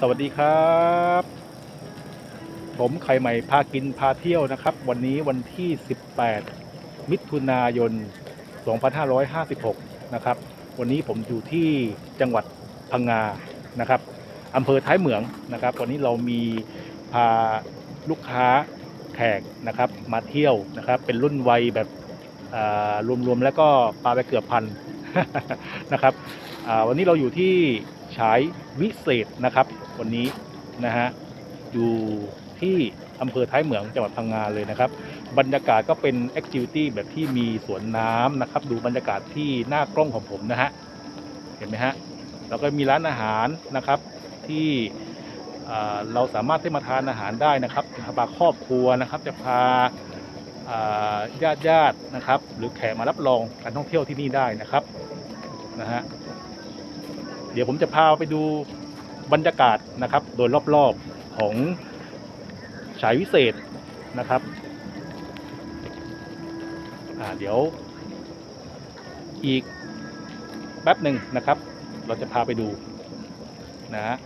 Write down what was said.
สวัสดีครับ ผมไข่ใหม่พากินพาเที่ยวนะครับ วันนี้วันที่ 18 มิถุนายน 2556 นะครับ วันนี้ผมอยู่ที่จังหวัดพังงานะครับอำเภอท้ายเหมืองนะครับ วันนี้เรามีพาลูกค้าแขกนะครับ มาเที่ยวนะครับ เป็นรุ่นวัยแบบรวมๆแล้วก็ปลาไปเกือบพันนะครับวันนี้เราอยู่ที่ ฉายวิเศษนะครับวันนี้นะฮะอยู่ที่อำเภอท้ายเหมืองจังหวัดพังงาเลยนะครับ บรรยากาศก็เป็นแอคทิวิตี้แบบที่มีสวนน้ำนะครับ ดูบรรยากาศที่หน้ากล้องของผมนะฮะเห็นไหมฮะแล้วก็มีร้านอาหารนะครับที่เราสามารถได้มาทานอาหารได้นะครับจะพาครอบครัวนะครับ จะพาญาติญาติๆนะครับ หรือแขกมารับรองการท่องเที่ยวที่นี่ได้นะครับนะฮะ เดี๋ยวผมจะพาไปดูบรรยากาศนะครับ โดยรอบๆของฉายวิเศษนะครับอ่าเดี๋ยวอีกแป๊บหนึ่งนะครับ เราจะพาไปดูนะฮะ